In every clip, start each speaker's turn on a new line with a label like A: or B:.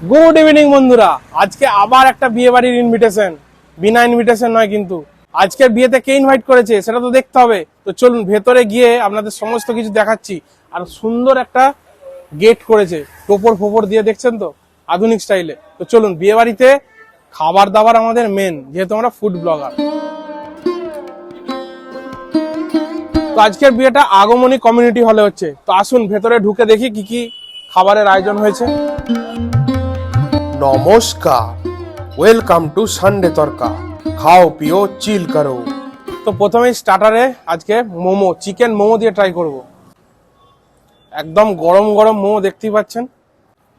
A: Good evening বন্ধুরা। আজকে আবার একটা বিয়ে বাড়ির ইনভিটেশন বিনা ইনভিটেশন নয় কিন্তু। আজকের বিয়েতে কে ইনভাইট করেছে, সেটা তো দেখতে হবে। তো চলুন, ভেতরে গিয়ে আপনাদের সমস্ত কিছু দেখাচ্ছি। আর সুন্দর একটা গেট করেছে। টোপর ফোপর দিয়ে দেখছেন তো? আধুনিক স্টাইলে তো চলুন বিয়ে বাড়িতে খাবার দাবার আমাদের মেন যেহেতু আমরা ফুড ব্লগার তো আজকের বিয়েটা আগমনী কমিউনিটি হলে হচ্ছে। তো আসুন, ভেতরে ঢুকে দেখি কি কি খাবারের আয়োজন হয়েছে। নমস্কার। ওয়েলকাম টু সানডে তরকা খাও পিও চিল করো। তো প্রথমেই স্টার্টারে আজকে মোমো চিকেন মোমো দিয়ে ট্রাই করব। একদম গরম গরম মোমো দেখতেই পাচ্ছেন।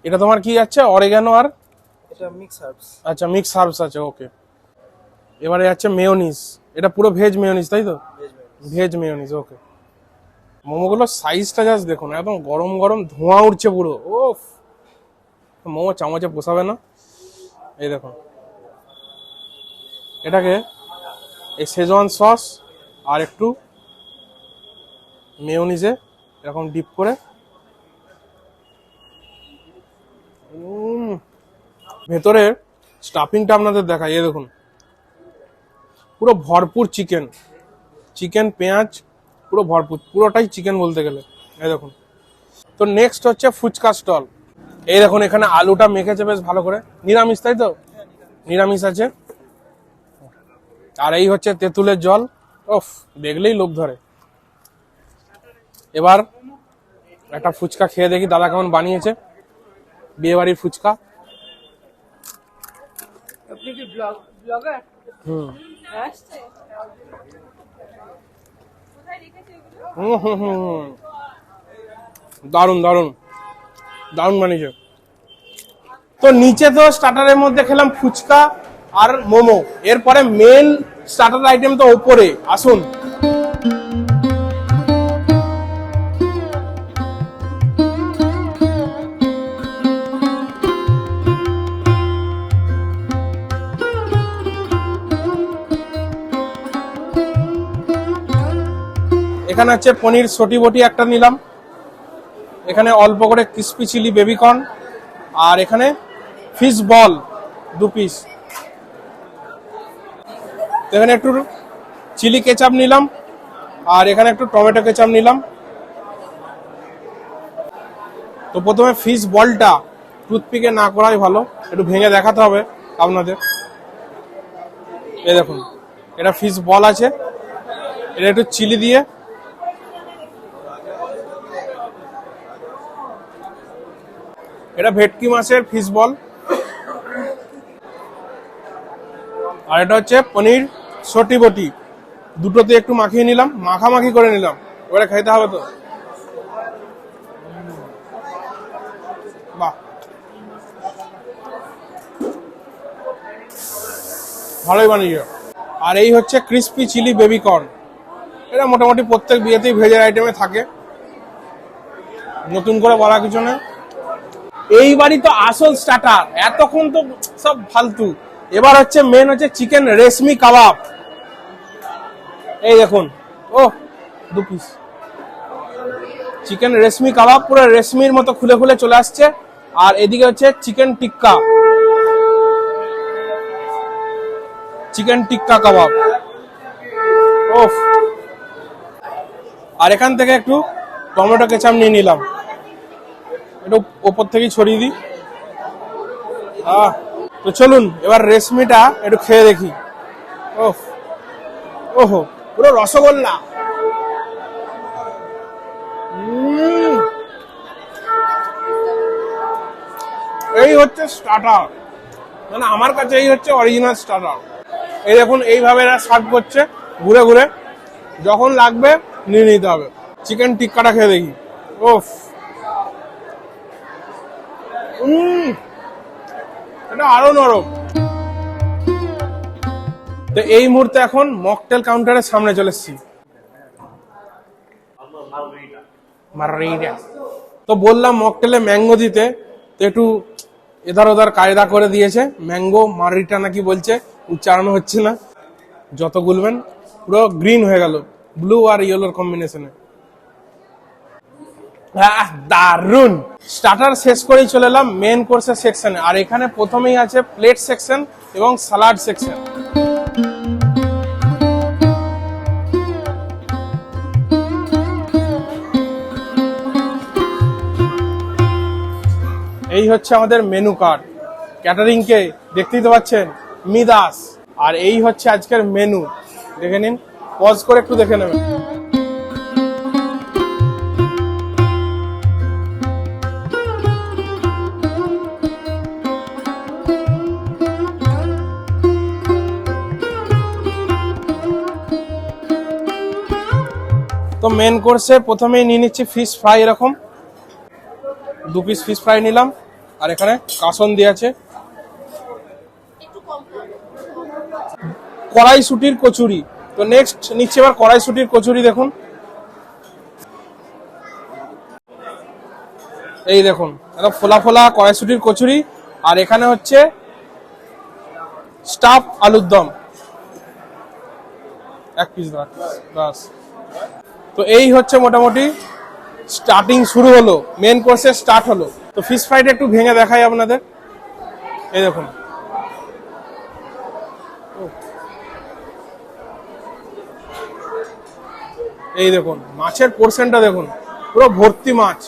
A: এটা তোমার কি আছে? অরেগানো আর?
B: এটা মিক্স হার্বস
A: আচ্ছা মিক্স হার্বস আছে ওকে এবারে আছে মেয়োনিজ এটা পুরো ভেজ মেয়োনিজ তাই তো? ভেজ মেয়োনিজ ওকে মোমোগুলোর সাইজটা জাস্ট দেখুন একদম গরম গরম ধোঁয়া উঠছে পুরো। ওফ মোমো চামচে পোষাবে না? এই দেখুন এটাকে এই সেজওয়ান সস আর একটু মেয়োনিজে এরকম ডিপ করে উম, ভেতরে স্টাফিংটা আপনাদের দেখাই। এই দেখুন। পুরো ভরপুর চিকেন চিকেন পেঁয়াজ পুরো ভরপুর। পুরোটাই চিকেন বলতে গেলে। এই দেখুন। তো নেক্সট হচ্ছে ফুচকা স্টল এই দেখুন এখানে আলুটা মেখেছে বেশ ভালো করে। নিরামিষ তাই তো? নিরামিষ আছে। আর এই হচ্ছে তেঁতুলের জল। ওফ দেখলেই লোভ ধরে। এবার একটা ফুচকা খেয়ে দেখি দাদা কেমন বানিয়েছে। বিয়ে বাড়ির ফুচকা হুম হুম হুম হুম। দারুণ দারুণ। দারুণ বানিয়েছে। তো নিচে তো স্টার্টারের মধ্যে খেলাম ফুচকা আর মোমো। এরপরে মেন স্টার্টার আইটেম তো ওপরে, আসুন। এখানে হচ্ছে পনির, সটি বটি একটা নিলাম। এখানে অল্প করে ক্রিসপি চিলি বেবিকর্ন আর এখানে ফিশ বল দু পিস এখানে একটু চিলি কেচাপ নিলাম আর এখানে একটু টমেটো কেচাপ নিলাম। তো প্রথমে ফিশ বলটা টুথপিকে না করাই ভালো, একটু ভেঙে দেখাতে হবে আপনাদের। এই দেখুন, এটা ফিশ বল আছে, এটা একটু চিলি দিয়ে এটা ভেটকি মাছের ফিশ বল আর এটা হচ্ছে পনির সটি বটি। দুটোতে একটু মাখিয়ে নিলাম, মাখামাখি করে নিলাম। এবারে খাইতে হবে তো? বাহ। ভালোই বানিয়েছে। আর এই হচ্ছে ক্রিস্পি চিলি বেবি কর্ন এটা মোটামুটি প্রত্যেক বিয়েতেই ভেজের আইটেমে থাকে। নতুন করে বলা কিছু না এই বাড়ি তো আসল স্টার্টার এতক্ষণ তো সব ফালতু। এবার হচ্ছে মেন হচ্ছে চিকেন রেশমি কাবাব। এই দেখুন। ও দু পিস চিকেন রেশমি কাবাব, পুরো রেশমির মতো খুলে খুলে চলে আসছে। আর এদিকে হচ্ছে চিকেন টিক্কা। চিকেন টিক্কা কাবাব। ওফ আর এখান থেকে একটু টমেটো কেচাপ নিয়ে নিলাম। একটু ওপর থেকেই ছড়িয়ে দিই। আহ, তো চলুন এবার রেশমিটা একটু খেয়ে দেখি। ওহ ওহো পুরো রসগোল্লা। এই হচ্ছে স্টার্টার মানে আমার কাছে এই হচ্ছে অরিজিনাল স্টার্টার এই দেখুন এইভাবে এরা সার্ভ করছে ঘুরে ঘুরে। যখন লাগবে নিয়ে নিতে হবে। চিকেন টিক্কাটা খেয়ে দেখি। ওফ। উম, এটা আরও নরম। তো এই মুহূর্তে এখন মকটেল কাউন্টারের সামনে চলে এসেছি। তো বললাম মকটেলে ম্যাঙ্গো দিতে তো একটু এধার ওধার কায়দা করে দিয়েছে। ম্যাঙ্গো মারিটা নাকি বলছে উচ্চারণ হচ্ছে না। যত গুলবেন পুরো গ্রিন হয়ে গেল। ব্লু আর ইয়েলোর কম্বিনেশনে দারুণ স্টার্টার শেষ করেই চলে এলাম মেন কোর্সের সেকশনে আর এখানে প্রথমেই আছে প্লেট সেকশন এবং সালাড সেকশন এই হচ্ছে আমাদের মেনু কার্ড ক্যাটারিং কে দেখতেই তো পাচ্ছেন, মিদাস। আর এই হচ্ছে আজকের মেনু দেখে নিন পজ করে একটু দেখে নেবেন। মেন কোর্সে প্রথমেই নিয়ে নিচ্ছি ফিশ ফ্রাই এরকম। দু পিস ফিশ ফ্রাই নিলাম। আর এখানে কাসন দিয়ে আছে। কড়াইশুটির কচুরি। তো নেক্সট নিচ্ছি এবার কড়াইশুটির কচুরি দেখুন। এই দেখুন, একদম ফোলা ফোলা কড়াইশুটির কচুরি। আর এখানে হচ্ছে স্টাফ আলুর দম। এক পিস বাস। তো এই হচ্ছে মোটামুটি স্টার্টিং শুরু হলো। মেন কোর্সে স্টার্ট হলো। তো ফিশ ফ্রাইটা একটু ভেঙে দেখাই আপনাদের। এই দেখুন। এই দেখুন, মাছের পোর্শনটা দেখুন। পুরো ভর্তি মাছ।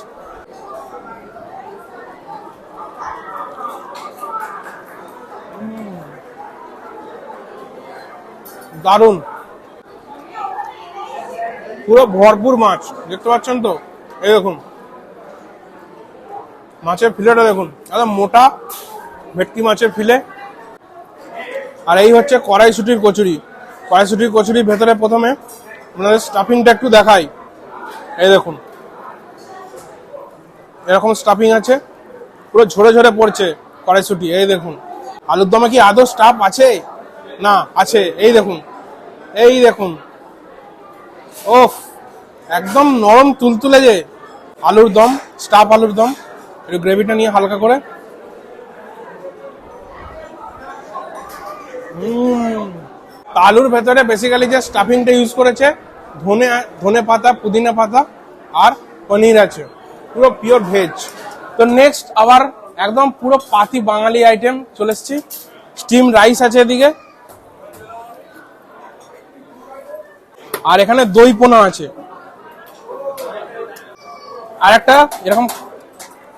A: দারুণ। পুরো ভরপুর মাছ, দেখতে পাচ্ছেন তো? এই দেখুন। মাছের ফিলেটা দেখুন। একদম মোটা ভেটকি মাছের ফিলে। আর এই হচ্ছে কড়াইশুটির কচুরি। কড়াইশুটির কচুরির ভেতরে প্রথমে আপনাদের স্টাফিংটা একটু দেখাই। এই দেখুন। এরকম স্টাফিং আছে। পুরো ঝরে ঝরে পড়ছে কড়াইশুটি। এই দেখুন। আলুর দমে কি আদৌ স্টাফ আছে? না, আছে। এই দেখুন। এই দেখুন। ওফ, একদম নরম তুলতুলে যে আলুর দম, স্টাফ আলুর দম, একটু গ্রেভিটা নিয়ে হালকা করে। আলুর ভেতরে বেসিক্যালি যে স্টাফিংটা ইউজ করেছে, ধনে ধনে পাতা, পুদিনা পাতা আর পনির আছে, পুরো পিওর ভেজ তো নেক্সট আবার একদম পুরো পাতি বাঙালি আইটেম চলে এসছি। স্টিম রাইস আছে এদিকে। আর এখানে দই পোনা আছে। আর একটা এরকম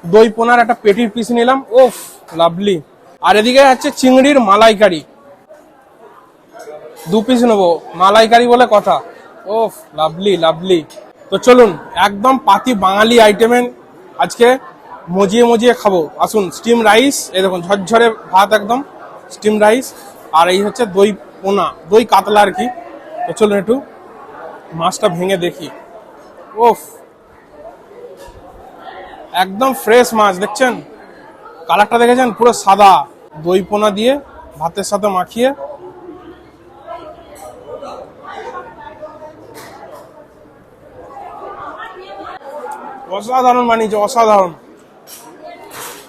A: দই পোনার একটা পেটির পিস নিলাম। ওফ লাভলি আর এদিকে আছে চিংড়ির মালাইকারি। দু পিস নেব, মালাইকারি বলে কথা। ওফ লাভলি লাভলি তো চলুন, একদম পাতি বাঙালি আইটেমের আজকে মজিয়ে মজিয়ে খাব। আসুন স্টিম রাইস এই দেখুন, ঝরঝরে ভাত একদম স্টিম রাইস আর এই হচ্ছে দই পোনা, দই কাতলা আর কি। তো চলুন একটু মাছটা ভেঙে দেখি। ওফ একদম ফ্রেশ মাছ, দেখছেন? কালারটা দেখেছেন? পুরো সাদা। দই পোনা দিয়ে, ভাতের সাথে মাখিয়ে। অসাধারণ বানিয়েছে, অসাধারণ।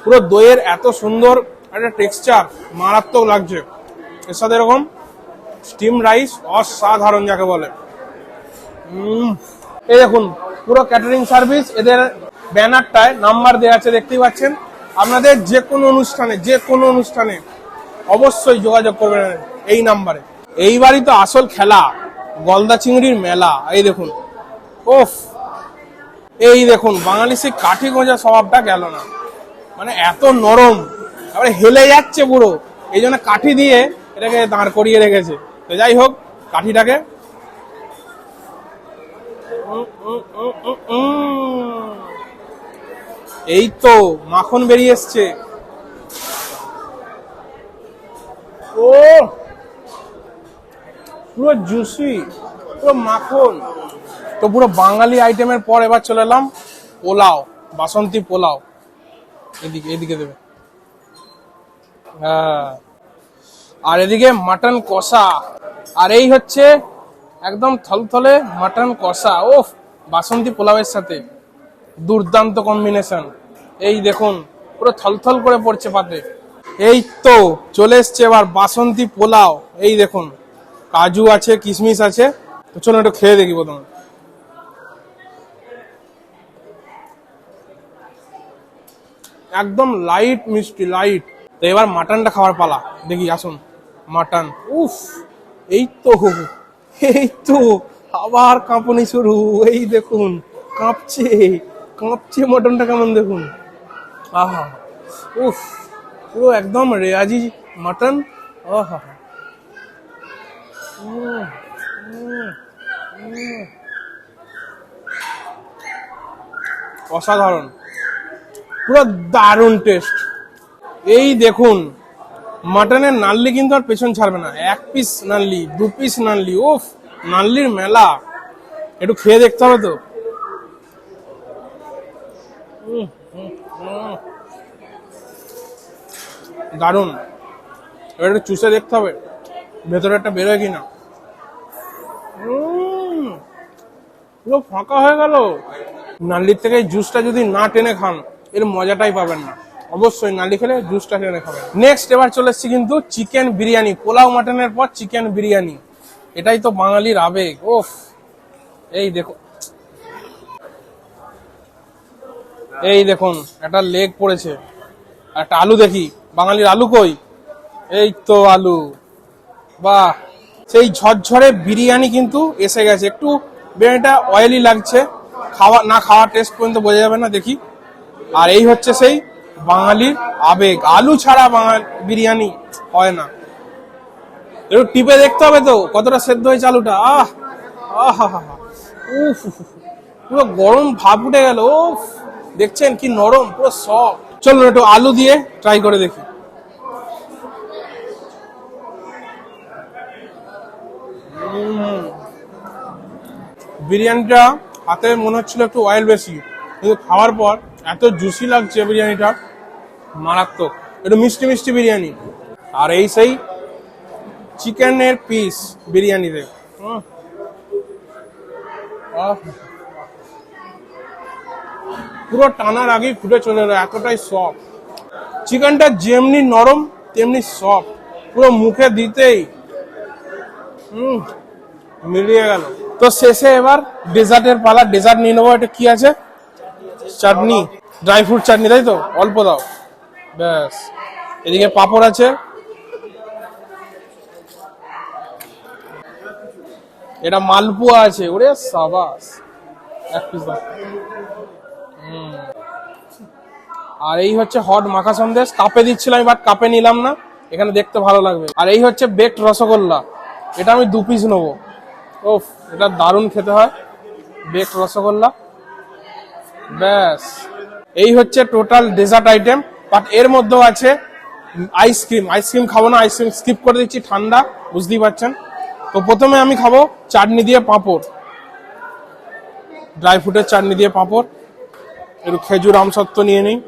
A: পুরো দইয়ের এত সুন্দর একটা টেক্সচার মারাত্মক লাগছে। এর সাথে এরকম স্টিম রাইস অসাধারণ যাকে বলে। এই দেখুন, পুরো ক্যাটারিং সার্ভিস এদের ব্যানারটায় নাম্বার দেওয়া আছে, দেখতেই পাচ্ছেন। আপনাদের যে কোনো অনুষ্ঠানে, যে কোনো অনুষ্ঠানে অবশ্যই যোগাযোগ করবেন এই নাম্বারে। এইবারই তো আসল খেলা, গলদা চিংড়ির মেলা, এই দেখুন। ওফ! এই দেখুন, বাঙালি সেই কাঠি গোঁজা স্বভাবটা গেল না। মানে এত নরম তারপরে হেলে যাচ্ছে পুরো। এই জন্য কাঠি দিয়ে এটাকে দাঁড় করিয়ে রেখেছে। তো যাই হোক, কাঠিটাকে এই তো, মাখন বেরিয়ে এসছে। ও, পুরো জুসি পুরো মাখন। তো পুরো বাঙালি আইটেমের পর এবার চলে এলাম পোলাও, বাসন্তী পোলাও। এদিকে এদিকে দেবে। হ্যাঁ। আর এদিকে মাটন কষা। আর এই হচ্ছে একদম থলথলে মাটন কষা, ওফ, বাসন্তী পোলাওয়ের সাথে। দুর্দান্ত কম্বিনেশন এই দেখুন, পুরো থলথল করে পড়ছে পাতে। এই তো, চলে এসছে এবার বাসন্তী পোলাও। এই দেখুন, কাজু আছে, কিশমিশ আছে। তো চলুন একটু খেয়ে দেখি প্রথমে। একদম লাইট মিষ্টি লাইট তো এবার মাটনটা খাওয়ার পালা। দেখি, আসুন। মাটন উফ, এই তো এই তো আবার কাঁপনি শুরু। এই দেখুন, কাঁপছে কাঁপছে মটনটা কেমন দেখুন। আহা, উফ, পুরো একদম রেয়াজি মাটন। আহা। অসাধারণ। পুরো দারুণ টেস্ট এই দেখুন মাটনের নাল্লি কিন্তু আর পেছন ছাড়বে না। এক পিস নাল্লি, দু পিস নাল্লি ওফ নাল্লির মেলা। একটু খেয়ে দেখতে হবে তো। দারুণ। এবার একটু চুষে দেখতে হবে, ভেতরে একটা বেরোয় কিনা। পুরো ফাঁকা হয়ে গেল। নাল্লির থেকে জুসটা যদি না টেনে খান, এর মজাটাই পাবেন না। অবশ্যই নালি খেলে জুসটা টেনে খাবেন নেক্সট এবার চলে এসছি কিন্তু চিকেন বিরিয়ানি, পোলাও মাটনের পর চিকেন বিরিয়ানি। এটাই তো বাঙালির আবেগ ওফ এই দেখো। এই দেখুন, একটা লেগ পড়েছে। একটা আলু দেখি, বাঙালির আলু কই? এই তো আলু। বাহ। সেই ঝরঝরে বিরিয়ানি কিন্তু এসে গেছে। একটু বিরিয়ানিটা অয়েলি লাগছে। খাওয়া, না খাওয়ার টেস্ট পর্যন্ত বোঝা যাবে না, দেখি। আর এই হচ্ছে সেই বাঙালির আবেগ। আলু ছাড়া বাঙাল বিরিয়ানি হয় না। একটু টিপে দেখতে হবে তো, কতটা সেদ্ধ হয়েছে আলুটা। আহ আহ উফ পুরো গরম ভাব উঠে গেল দেখছেন কি নরম, পুরো সফট চলুন একটু আলু দিয়ে ট্রাই করে দেখি। বিরিয়ানিটা হাতে মনে হচ্ছিল একটু অয়েল বেশি। কিন্তু খাওয়ার পর এত জুসি লাগছে বিরিয়ানিটা। মারাত্মক। একটু মিষ্টি মিষ্টি বিরিয়ানি। আর এই সেই চিকেনের পিস বিরিয়ানিতে। পুরো টানার আগেই ফুটে চলে এলো, এতটাই সফট চিকেনটা যেমনি নরম, তেমনি সফট পুরো মুখে দিতেই হুম মিলিয়ে গেল। তো শেষে এবার ডেজার্টের পালা। ডেজার্ট নিয়ে নেব, এটা কি আছে? চাটনি। ড্রাই ফ্রুট চাটনি, তাই তো? অল্প দাও। ব্যাস। এদিকে পাপড় আছে। এটা মালপুয়া আছে। ওরে সাবাস। এক পিস। আর এই হচ্ছে হট মাখা সন্দেশ। কাপে দিচ্ছিলাম বাট কাপে নিলাম না। এখানে দেখতে ভালো লাগবে। আর এই হচ্ছে বেকড রসগোল্লা। এটা আমি দু পিস নেব। ওফ এটা দারুণ খেতে হয়। বেকড রসগোল্লা। ব্যাস। এই হচ্ছে টোটাল ডেজার্ট আইটেম বাট এর মধ্যেও আছে আইসক্রিম আইসক্রিম খাব না আইসক্রিম স্কিপ করে দিচ্ছি, ঠান্ডা, বুঝতেই পারছেন? তো প্রথমে আমি খাব চাটনি দিয়ে পাঁপড়। ড্রাই ফ্রুটের চাটনি দিয়ে পাঁপড়। একটু খেজুর আমসত্ব নিয়ে নিই।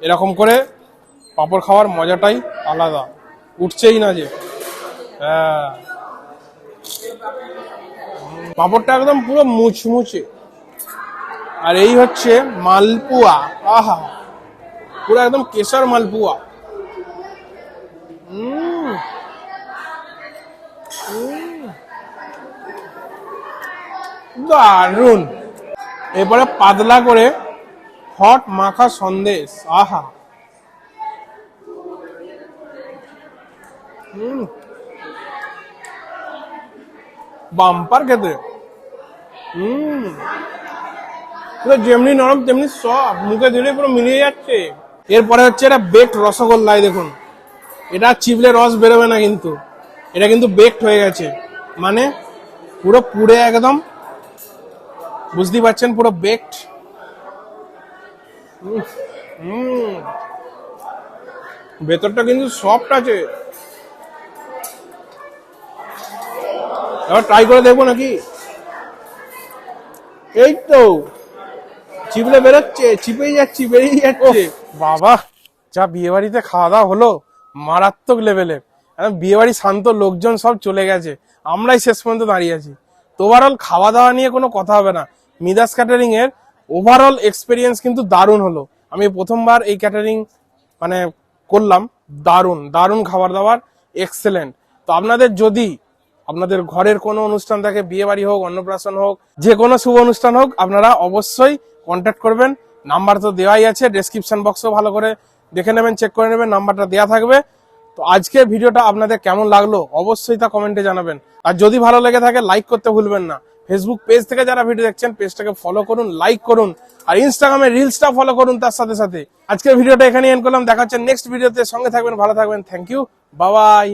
A: এরকম করে পাঁপড় খাওয়ার মজাটাই আলাদা। উঠছেই না যে। হ্যাঁ। পাঁপড়টা একদম পুরো মুচমুচে। আর এই হচ্ছে মালপুয়া। আহা! পুরো একদম কেশর মালপুয়া। দারুণ এবারে পাতলা করে হট মাখা সন্দেশ, আহা। বাম্পার খেতে। হুম। যেমনি নরম, তেমনি সব মুখে দিলে পুরো মিলিয়ে যাচ্ছে। এরপরে হচ্ছে এটা বেকড রসগোল্লাই, দেখুন। এটা চিবলে রস বেরোবে না কিন্তু। এটা কিন্তু বেকড হয়ে গেছে। মানে পুরো পুড়ে একদম, বুঝতেই পারছেন, পুরো বেকড ভেতরটা কিন্তু সফট আছে। এবার ট্রাই করে দেখব নাকি? এই তো। চিপলে বেরোচ্ছে চিপেই যাচ্ছি বেরিয়ে যাচ্ছে। বাবা, যা বিয়ে বাড়িতে খাওয়া দাওয়া হলো, মারাত্মক এখন বিয়ে বাড়ি শান্ত লোকজন সব চলে গেছে, আমরাই শেষ পর্যন্ত দাঁড়িয়ে আছি। তো ওভারঅল খাওয়া দাওয়া নিয়ে কোনো কথা হবে না। মিদাস ক্যাটারিং এর ওভারঅল এক্সপিরিয়েন্স কিন্তু দারুণ হলো। আমি প্রথমবার এই ক্যাটারিং মানে করলাম, দারুণ দারুণ খাবার দাবার এক্সেলেন্ট তো আপনাদের যদি আপনাদের ঘরের কোনো অনুষ্ঠান থাকে বিয়ে বাড়ি হোক, অন্নপ্রাশন হোক, যে কোনো শুভ অনুষ্ঠান হোক, আপনারা অবশ্যই কন্ট্যাক্ট করবেন। নাম্বার তো দেওয়াই আছে ডেসক্রিপশন বক্সও ভালো করে দেখে নেবেন চেক করে নেবেন নাম্বারটা দেওয়া থাকবে। তো আজকের ভিডিওটা আপনাদের কেমন লাগল অবশ্যই তা কমেন্টে জানাবেন। আর যদি ভালো লেগে থাকে লাইক করতে ভুলবেন না। ফেসবুক পেজ থেকে যারা ভিডিও দেখছেন পেজটাকে ফলো করুন লাইক করুন। আর ইনস্টাগ্রামে রিলসটা ফলো করুন তার সাথে সাথে। আজকের ভিডিওটা এখানে এন্ড করলাম। দেখা হচ্ছে নেক্সট ভিডিওতে সঙ্গে থাকবেন, ভালো থাকবেন। থ্যাংক ইউ বাবাই